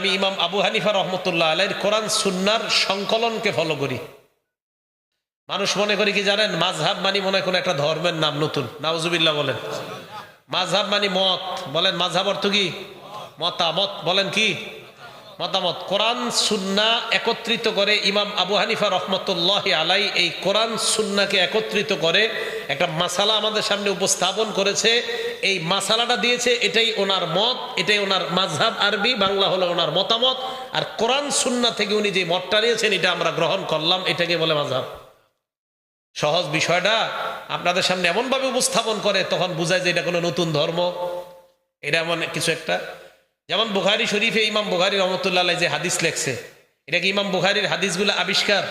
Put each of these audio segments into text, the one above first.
আমি ইমাম আবু হানিফা রহমতুল্লাহ আলাইর কোরআন সুন্নার সংকলনকে ফলো করি। মানুষ মনে করি কি জানেন মাঝহাব মানি মনে কোনো একটা ধর্মের নাম নতুন। নাউজুবিল্লাহ বলেন। মাঝহাব মানি মত। বলেন মাঝহাব অর্থ কি? মতামত। বলেন কি? মতামত। কোরআন সুন্না একত্রিত করে ইমাম আবু হানিফা রহমতুল্লাহ আলাই এই কোরআন সুন্নাকে একত্রিত করে একটা মাসালা আমাদের সামনে উপস্থাপন করেছে। এই মাসালাটা দিয়েছে, এটাই ওনার মত, এটাই ওনার মাঝহাব আরবি, বাংলা হলো ওনার মতামত। আর কোরআন, সুন্না থেকে উনি যে মতটা নিয়েছেন এটা আমরা গ্রহণ করলাম, এটাকে বলে মাঝহাব সহজ বিষয়টা, আপনাদের সামনে এমনভাবে উপস্থাপন করে, তখন বোঝায় যে এটা কোনো নতুন ধর্ম। এটা এমন কিছু একটা। যেমন বুখারি শরীফে ইমাম বুখারি রহমতুল্লাহ যে হাদিস লেখছে, এটা কি ইমাম বুখারির হাদিসগুলো আবিষ্কার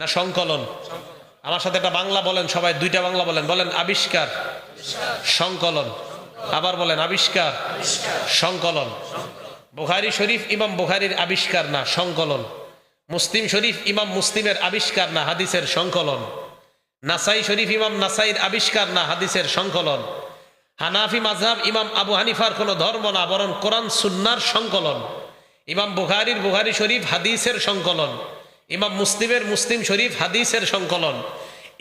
না সংকলন? আমার সাথে একটা বাংলা বলেন, সবাই দুইটা বাংলা বলেন। বলেন, আবিষ্কার, সংকলন। আবার বলেন, আবিষ্কার, সংকলন। বুখারি শরীফ ইমাম বুখারির আবিষ্কার না, সংকলন। মুসলিম শরীফ ইমাম মুসলিমের আবিষ্কার না, হাদিসের সংকলন। নাসাই শরীফ ইমাম নাসাইর আবিষ্কার না, হাদিসের সংকলন। হানাফি মাঝহাব ইমাম আবু হানিফার কোনো ধর্ম না, বরং কোরআন সুন্নার সংকলন। ইমাম বুখারির বুখারি শরীফ হাদিসের সংকলন। ইমাম মুসলিমের মুসলিম শরীফ হাদিসের সংকলন,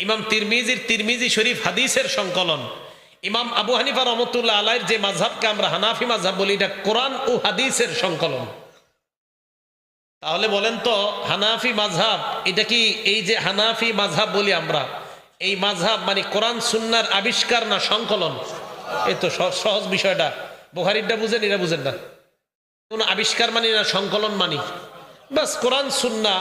ইমাম তিরমিজির তিরমিজি শরীফ হাদিসের সংকলন, ইমাম আবু হানিফা রহমতুল্লাহ আলাইয়ের যে মাঝহাবকে আমরা হানাফি মাঝহাব বলি, এটা কোরআন ও হাদিসের সংকলন। তাহলে বলেন তো, হানাফি মাঝহাব এটা কি এই যে হানাফি মাঝহাব বলি আমরা, এই মাঝহাব মানে কোরআন সুন্নার আবিষ্কার না সংকলন? এই তো সহজ বিষয়টা। বোহারিটা বুঝেন, এরা বুঝেন না। কোন আবিষ্কার মানি না, সংকলন মানি। বাস কোরআন সুন্না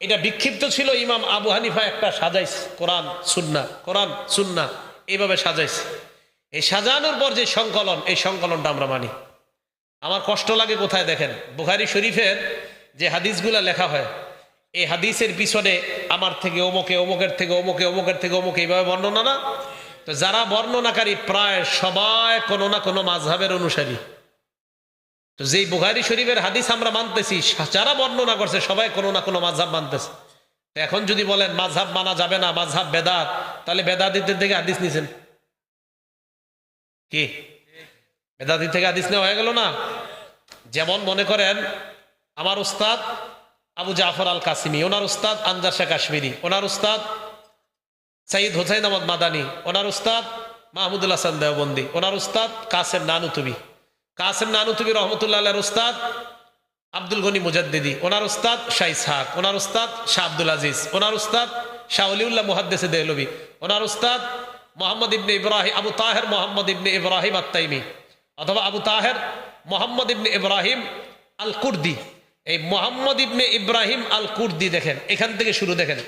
এটা বিক্ষিপ্ত ছিল, ইমাম আবু হানিফা একটা সাজাইস কোরআন সুন্না কোরআন সুন্না এইভাবে সাজাইছে। এই সাজানোর পর যে সংকলন, এই সংকলনটা আমরা মানি। আমার কষ্ট লাগে কোথায় দেখেন? বুখারি শরীফের যে হাদিসগুলা লেখা হয়, এই হাদিসের পিছনে আমার থেকে অমুকে, অমুকের থেকে অমুকে, অমুকের থেকে অমুকে এইভাবে বর্ণনা না? তো যারা বর্ণনাকারী, প্রায় সবাই কোনো না কোনো মাঝহাবের অনুসারী। তো যেই বুখারি শরীফের হাদিস আমরা মানতেছি, যারা বর্ণনা করছে, সবাই কোনো না কোনো মাঝহাব মানতেছে। এখন যদি বলেন মাঝহাব মানা যাবে না মাঝহাব বেদাত, তাহলে বেদাতিদের থেকে হাদিস নিছেন। কি? বেদাতি থেকে হাদিস নেওয়া হয়ে গেল না? যেমন মনে করেন, আমার উস্তাদ আবু জাফর আল কাসিমি ওনার উস্তাদ আনজার শেখ কাশ্মীরি ওনার উস্তাদ সাইদ হোসাইন আহমদ মাদানি, ওনার উস্তাদ মাহমুদুল হাসান দেওবন্দি, ওনার উস্তাদ কাসেম নানুতুবি। কাসেম নানুতুবি রহমতুল্লাহ আল্লাহর উস্তাদ আব্দুল গনি মুজাদ্দিদি, ওনার উস্তাদ শাহ ইসহাক, ওনার উস্তাদ শাহ আব্দুল আজিজ, ওনার উস্তাদ শাহ অলিউল্লাহ মুহাদ্দেসে দেহলবি, ওনার উস্তাদ মোহাম্মদ ইবনে ইব্রাহিম, আবু তাহের মোহাম্মদ ইবনে ইব্রাহিম আত্তাইমি অথবা আবু তাহের মোহাম্মদ ইবনে ইব্রাহিম আল কুর্দি এই মোহাম্মদ ইবনে ইব্রাহিম আল কুর্দি দেখেন, এখান থেকে শুরু দেখেন।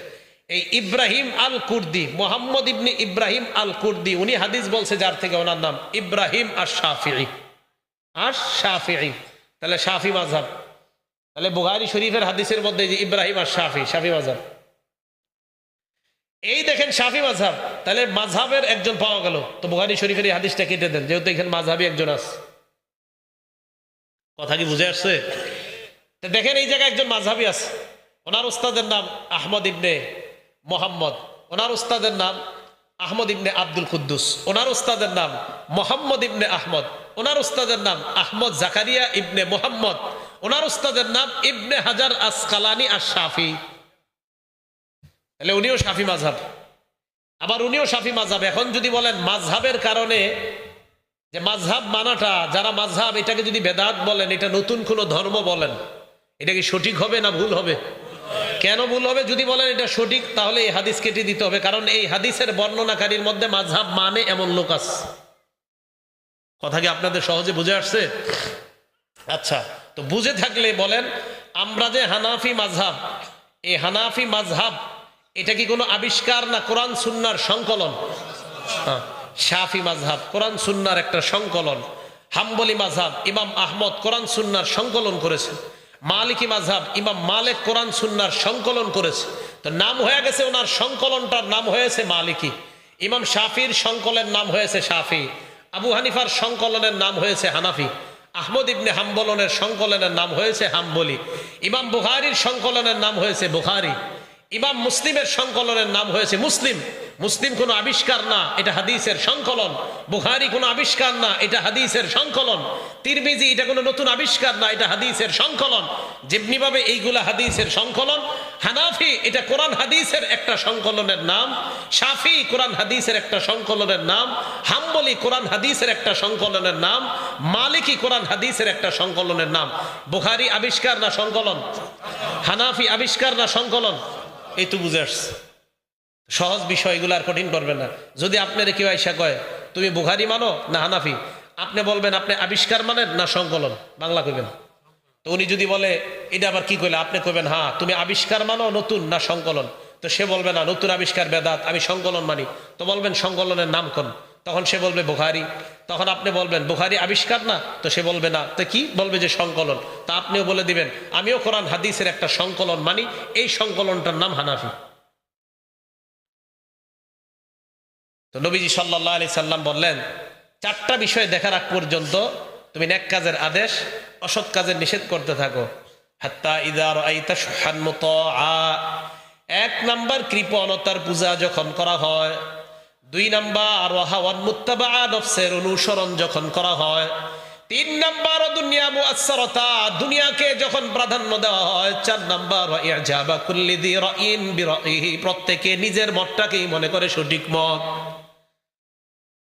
এই ইব্রাহিম আল কুর্দি মোহাম্মদ ইবনে ইব্রাহিম আল কুর্দি উনি হাদিস বলছে যার থেকে ওনার নাম ইব্রাহিম আর শাফি আর শাফি তাহলে শাফি মাঝহাব তাহলে বুহারি শরীফের হাদিসের মধ্যে যে ইব্রাহিম আর শাফি শাফি মাঝহাব এই দেখেন শাফি মাঝহাব তাহলে মাঝহাবের একজন পাওয়া গেল। তো বুহারি শরীফের এই হাদিসটা কেটে দেন, যেহেতু এখানে মাঝহাবি একজন আছে। কথা কি বুঝে আসছে? তো দেখেন এই জায়গায় একজন মাঝহাবি আছে। ওনার উস্তাদের নাম আহমদ ইবনে মোহাম্মদ। ওনার উস্তাদের নাম আহমদ ইবনে আব্দুল কুদ্দুস। ওনার উস্তাদের নাম মোহাম্মদ ইবনে আহমদ। ওনার উস্তাদের নাম আহমদ জাকারিয়া ইবনে মোহাম্মদ, ওনার উস্তাদের নাম ইবনে হাজার আসকালানি আর শাফি তাহলে উনিও শাফি মাঝহাব আবার উনিও শাফি মাঝহাব এখন যদি বলেন মাঝহাবের কারণে যে মাঝহাব মানাটা, যারা মাঝহাব এটাকে যদি বেদাত বলেন, এটা নতুন কোনো ধর্ম বলেন, এটা কি সঠিক হবে না ভুল হবে? কেন ভুল হবে? যদি বলেন এটা সঠিক, তাহলে এই হাদিস কেটে দিতে হবে। কারণ এই হাদিসের বর্ণনাকারীর মধ্যে মাঝহাব মানে এমন লোক আছে। কথা কি আপনাদের সহজে বুঝে আসছে? আচ্ছা তো বুঝে থাকলে বলেন আমরা যে হানাফি মাঝহাব এই হানাফি মাঝহাব এটা কি কোনো আবিষ্কার না কোরআন সুন্নার সংকলন? হ্যাঁ, শাফি মাঝহাব কোরআন সুন্নার একটা সংকলন। হাম্বলি মাঝহাব ইমাম আহমদ কোরআন সুন্নার সংকলন করেছে। মালিকি মাঝহাব ইমাম মালিক কোরআন সুন্নার সংকলন করেছে। তো নাম হয়ে গেছে ওনার সংকলনটার নাম হয়েছে মালিকি। ইমাম শাফির সংকলের নাম হয়েছে শাফি। আবু হানিফার সংকলনের নাম হয়েছে হানাফি। আহমদ ইবনে হাম্বলনের সংকলনের নাম হয়েছে হাম্বলি। ইমাম বুখারির সংকলনের নাম হয়েছে বুখারি। ইমাম মুসলিমের সংকলনের নাম হয়েছে মুসলিম। মুসলিম কোনো আবিষ্কার না, এটা হাদিসের সংকলন। বুখারি কোনো আবিষ্কার না, এটা হাদিসের সংকলন। তিরমিজি, এটা কোনো নতুন আবিষ্কার না, এটা হাদিসের সংকলন। যেমনিভাবে এইগুলা হাদিসের সংকলন হানাফি, এটা কোরআন হাদিসের একটা সংকলনের নাম। শাফি, কোরআন হাদিসের একটা সংকলনের নাম। হাম্বলি, কোরআন হাদিসের একটা সংকলনের নাম। মালিকি, কোরআন হাদিসের একটা সংকলনের নাম। বুখারি, আবিষ্কার না সংকলন? হানাফি, আবিষ্কার না সংকলন? এই তো বুঝে আসছে। সহজ বিষয়গুলো আর কঠিন করবে না। যদি আপনার কেউ আইসা কয়, তুমি বুখারি মানো না হানাফি? আপনি বলবেন, আপনি আবিষ্কার মানেন না সংকলন? বাংলা কইবেন। তো উনি যদি বলে, এটা আবার কি করলে আপনি কইবেন হ্যাঁ তুমি আবিষ্কার মানো, নতুন না সংকলন? তো সে বলবে, না, নতুন আবিষ্কার বেদাত, আমি সংকলন মানি। তো বলবেন, সংকলনের নাম কোন? তখন সে বলবে, বুখারি। তখন আপনি বলবেন, বুখারি আবিষ্কার না? তো সে বলবে, না। তো কি? বলবে যে সংকলন। তা আপনিও বলে দিবেন, আমিও কোরআন, হাদিসের একটা সংকলন মানি, এই সংকলনটার নাম হানাফি। তো নবীজি সাল্লাহ আলি সাল্লাম বললেন, চারটা বিষয় দেখার আগ পর্যন্ত তুমি নেক কাজের আদেশ, অসৎ কাজের নিষেধ করতে থাকো। এক নাম্বার কৃপণতার পূজা যখন করা হয়, দুই নাম্বার নফসের অনুসরণ যখন করা হয়, তিন নাম্বার দুনিয়া দুনিয়াকে যখন প্রাধান্য দেওয়া হয়, চার নাম্বার কুল্লি দি প্রত্যেকে নিজের মতটাকেই মনে করে সঠিক মত।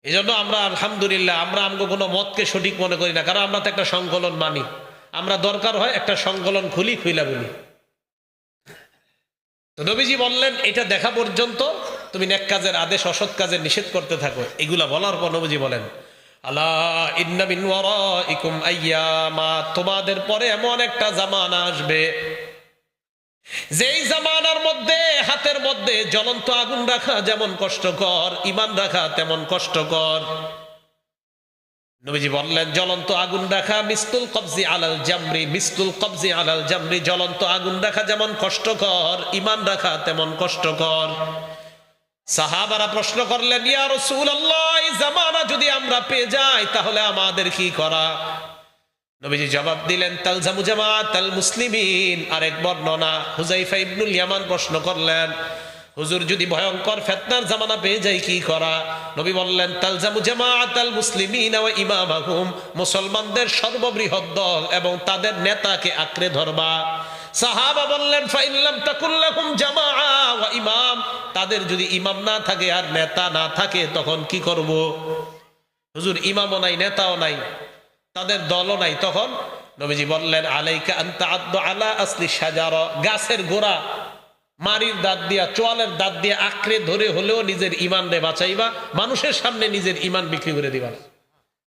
এই জন্য আমরা আলহামদুলিল্লাহ, আমরা আমগো কোনো মতকে সঠিক মনে করি না, কারণ আমরা তো একটা সংকলন মানি। আমরা দরকার হয় একটা সংকলন খুলি, খুইলা বলি। তো নবীজি বললেন, এটা দেখা পর্যন্ত তুমি নেক কাজের আদেশ, অসৎ কাজের নিষেধ করতে থাকো। এগুলা বলার পর নবীজি বলেন আল্লাহ তোমাদের পরে এমন একটা জামানা আসবে। যেই জামানার মধ্যে, হাতের মধ্যে জ্বলন্ত আগুন রাখা যেমন কষ্টকর, ইমান রাখা তেমন কষ্টকর। নবীজি বললেন, জ্বলন্ত আগুন রাখা মিস্তুল কবজি আলাল জামরি, মিস্তুল কবজি আলাল জামরি, জ্বলন্ত আগুন রাখা যেমন কষ্টকর, ইমান রাখা তেমন কষ্টকর। সাহাবারা প্রশ্ন করলেন, ইয়া রাসূলুল্লাহ, এই জামানা যদি আমরা পেয়ে যাই, তাহলে আমাদের কি করা? নবীজি জবাব দিলেন তালজামু জামাত আল মুসলিমিন। আরেক বর্ণনা হুজাইফা ইবনুল ইয়ামান প্রশ্ন করলেন, হুজুর, যদি ভয়ঙ্কর ফেতনার জামানা পেয়ে যাই কি করা? নবী বললেন তালজামু জামাত আল মুসলিমিন ওয়া ইমামাহুম, মুসলমানদের সর্ববৃহৎ দল এবং তাদের নেতাকে আঁকড়ে ধরবা। সাহাবা বললেন ফাইল্লাম তাকুল্লাহুম জামাআ ওয়া ইমাম। তাদের যদি ইমাম না থাকে আর নেতা না থাকে, তখন কি করব? হুজুর, ইমামও নাই, নেতাও নাই। তাদের দলও নাই তখন নবীজি বললেন, আলাইকা আন্তা আদ্দ আলা আসলি সাজার গাছের গোড়া মারির দাঁত দিয়া, চোয়ালের দাঁত দিয়ে আঁকড়ে ধরে হলেও নিজের ইমান রে বাঁচাইবা, মানুষের সামনে নিজের ইমান বিক্রি করে দিবা